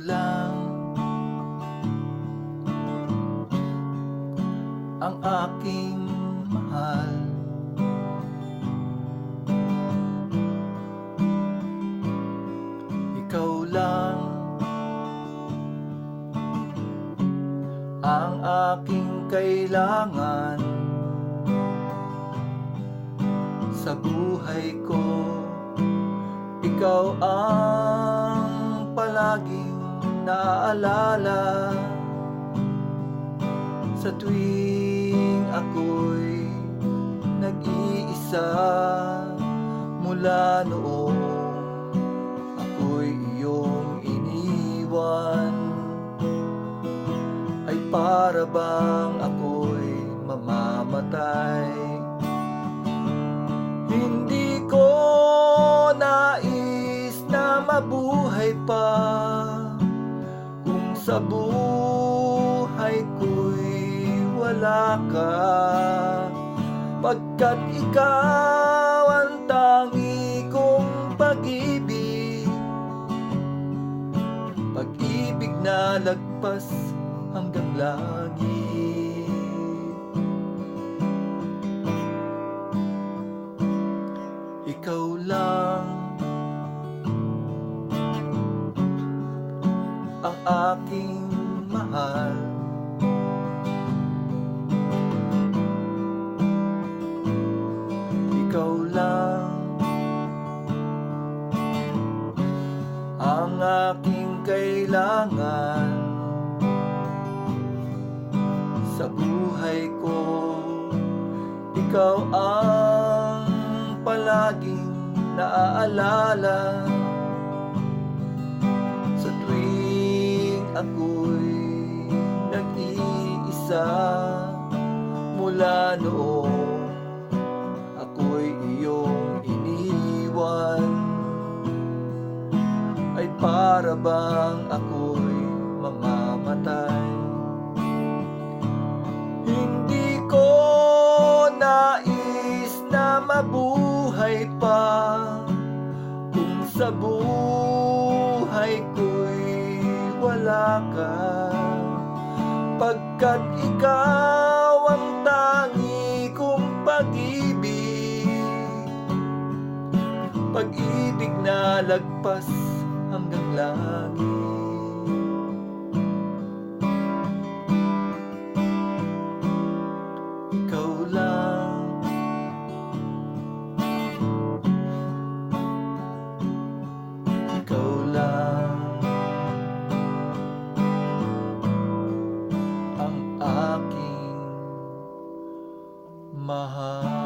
lang. Ang aking mahal. Ikaw lang. Ang aking kailangan. Sa buhay ko Ikaw ang palaging naaalala Sa tuwing ako'y nag-iisa Mula noong ako'y iyong iniwan Ay para bang ako'y mamamatay. Hindi ko nais na mabuhay pa sa buhay ko'y wala ka. Pagkat ikaw ang tangi kong pag-ibig Pag-ibig na lagpas hanggang langit ang aking mahal. Ikaw lang ang aking kailangan sa buhay ko. Ikaw ang palaging naaalala ako'y nag-iisa. Mula noong ako'y iyong iniwan. Ay para bang ako'y mamamatay? Hindi ko nais na mabuhay pa Kung sa buhay wala ka Pagkat ikaw ang tangi kong pag-ibig Pag-ibig na lagpas hanggang langit Ang aking mahal